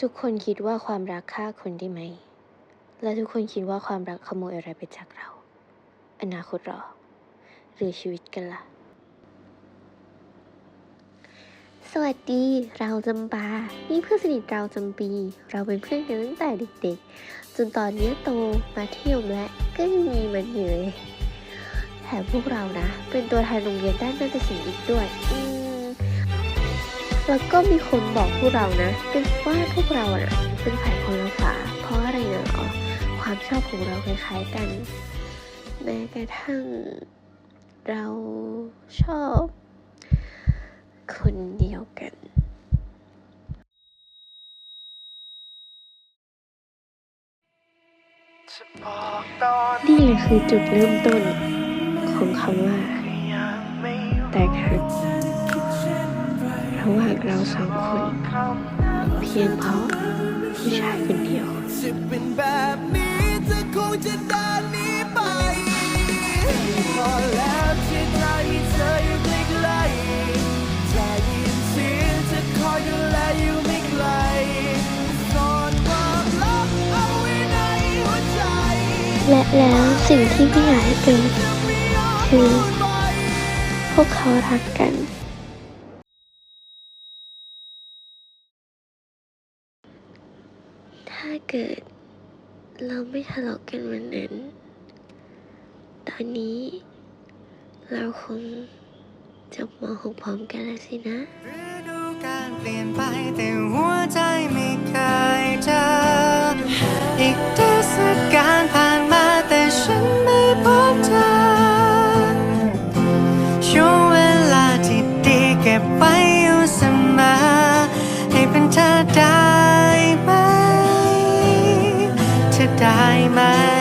ทุกคนคิดว่าความรักฆ่าคนได้ไหม และทุกคนคิดว่าความรักขโมยอะไรไปจากเรา อนาคตหรอ หรือชีวิตกันล่ะ สวัสดี เราจำปา นี่เพื่อนสนิทเราจำปี เราเป็นเพื่อนกันตั้งแต่เด็กๆ จนตอนนี้โตมาเที่ยวและก็ยังมีมันอยู่เลยแถมพวกเรานะ เป็นตัวแทนโรงเรียนด้านนาฏศิลป์อีกด้วยอื แล้วก็มีคนบอกพวกเรานะ เป็นว่าพวกเราอะเป็นฝ่ายคนละฝาเพราะอะไรเนอะความชอบของเราคล้ายๆกัน แม้กระทั่งเราชอบ คนเดียวกันนี่แหละคือจุดเริ่มต้นของคำว่าแตกหัก ระหว่างเราสองคน เพียงเพราะผู้ชายคนเดียวจะเป็นแบบนี้เธอคงจะเดินหนีไปพอแล้วที่ใจเธออยู่ใกล้ๆจยินเสียงจะคอยดูแลอยู่ไม่ไกลซ่อนความลับเอาไว้ในหัวใจ และแล้วสิ่งที่ไม่อยากให้เกิดคือพวกเขารักกัน ถ้าเกิด เราไม่ทะเลาะกันวันนั้น ตอนนี้ เราคงจบม .6 พร้อมกันแล้วสินะฤดูการเปลี่ยนไปแต่หัวใจไม่เคยเจออีกเทศกาลผ่านมาแต่ฉันไม่พบเธอช่วงเวลาที่ดีเก็บไว้อยู่เสมอให้เป็นเธอได้ ไหมไม่